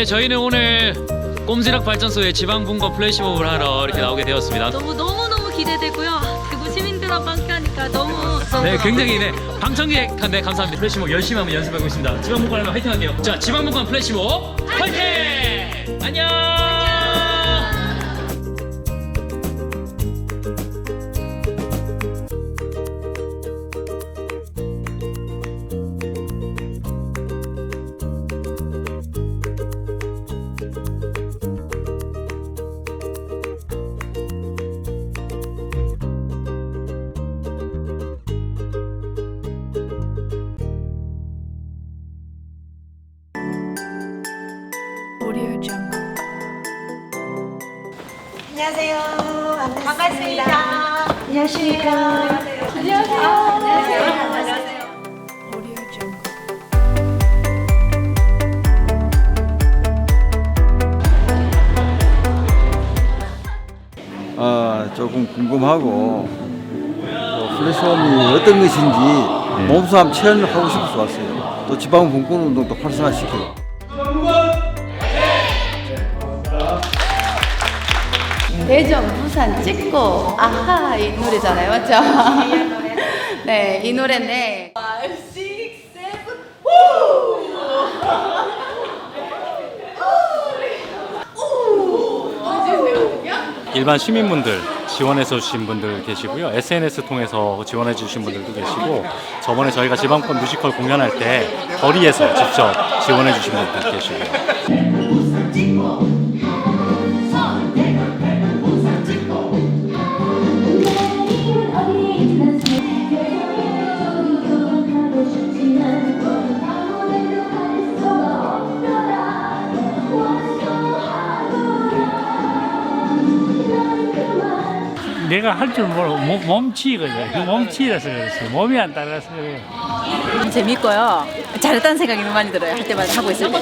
아, 네, 저희는 오늘 꼼지락 발전소에 지방분과 플래시몹을 하러 이렇게 나오게 되었습니다. 너무 너무 너무 기대되고요. 대구 시민들하고 함께하니까 너무 네, 굉장히 네, 방청객 네, 감사합니다. 플래시몹 열심히 한번 연습하고 있습니다. 지방분과 하면 화이팅 할게요. 자, 지방분과 플래시몹 화이팅! 안녕! 안녕하세요. 반갑습니다. 안녕하십니까. 안녕하세요. 안녕하세요. Audio Jungle. 아, 조금 궁금하고 또 플래시홈이 어떤 것인지 몸소 한번 체험을 하고 싶어서 왔어요. 또 지방 분권 운동도 활성화시키고. 대전, 부산 찍고 아하 이 노래잖아요, 맞죠? 네, 이 노래인데. 일반 시민분들 지원해 주신 분들 계시고요. SNS 통해서 지원해 주신 분들도 계시고 저번에 저희가 지방권 뮤지컬 공연할 때 거리에서 직접 지원해 주신 분들 계시고요. 내가 할 줄 모르고 몸- 몸치거든요. 그 몸치라서 그렇지. 몸이 안 따라서 그래요. 재밌고요. 잘했다는 생각이 너무 많이 들어요. 할 때마다 하고 있을 때.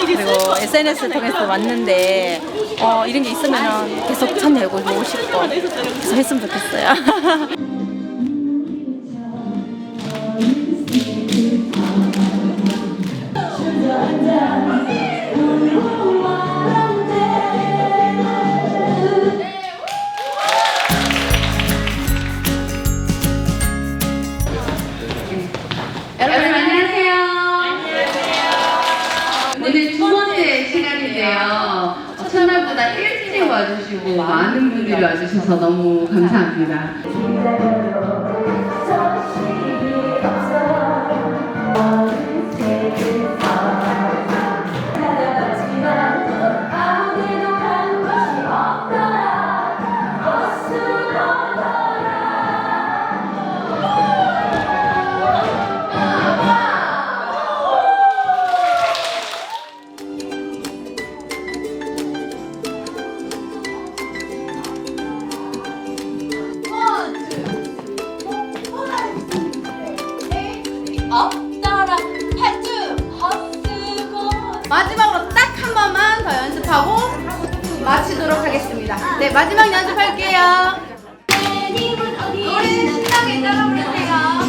그리고 SNS 통해서 왔는데 어, 이런 게 있으면 계속 참여하고 보고 싶고 계속 했으면 좋겠어요. 첫날보다 일찍 와주시고 많은 분들이 와주셔서 너무 감사합니다. 네, 마지막 연습할게요. 우리 신나게 따라 부르세요.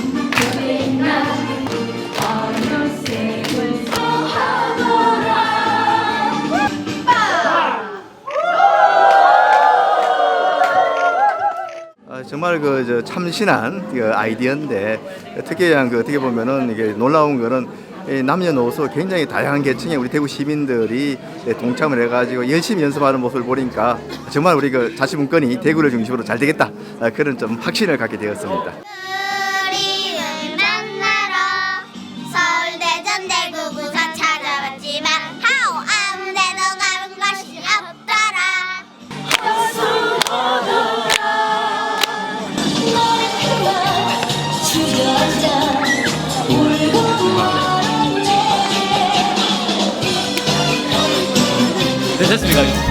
아, 정말 그 저 참신한 그 아이디어인데 특히한 그 어떻게 보면은 이게 놀라운 거는 이 남녀노소 굉장히 다양한 계층의 우리 대구 시민들이 예, 동참을 해가지고 열심히 연습하는 모습을 보니까 정말 우리 그 자치분권이 대구를 중심으로 잘 되겠다 아, 그런 좀 확신을 갖게 되었습니다. 됐습니까?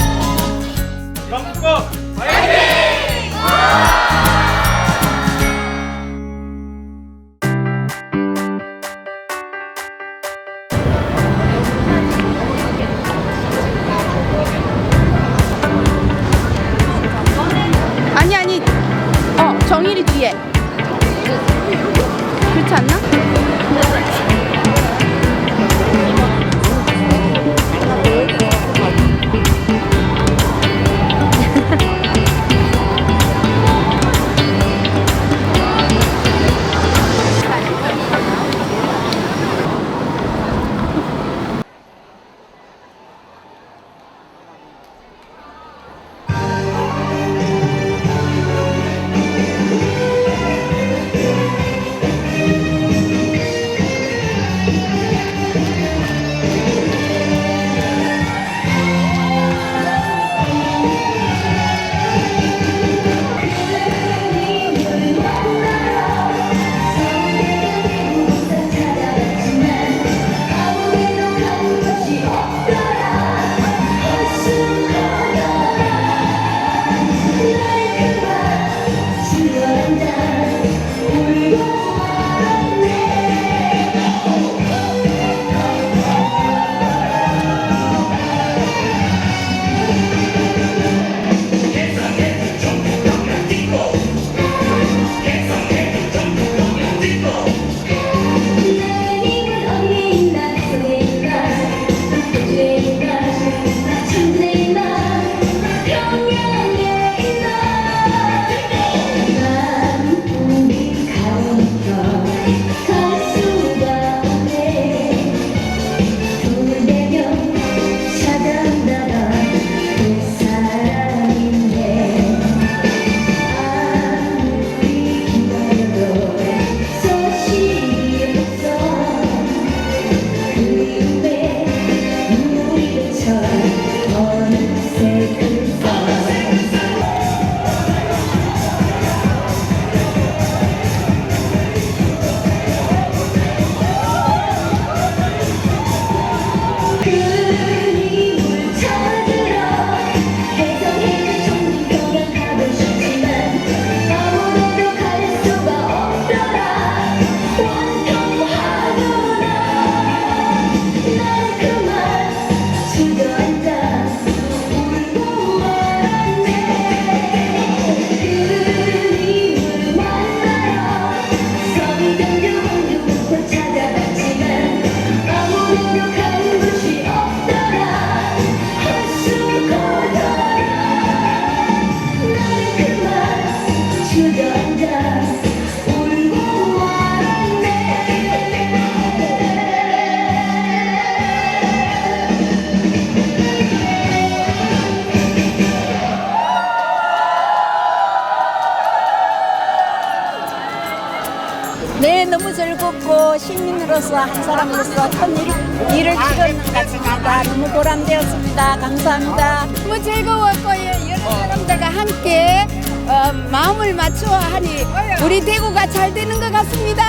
시민으로서 한 사람으로서 큰 일, 일을 이루는 것 같습니다. 너무 보람되었습니다. 감사합니다. 너무 즐거웠고요. 여러 사람들과 함께 어, 마음을 맞춰 하니 우리 대구가 잘 되는 것 같습니다.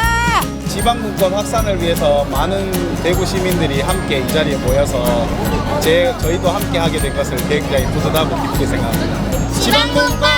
지방분권 확산을 위해서 많은 대구 시민들이 함께 이 자리에 모여서 제, 저희도 함께 하게 된 것을 굉장히 뿌듯하고 기쁘게 생각합니다. 지방분권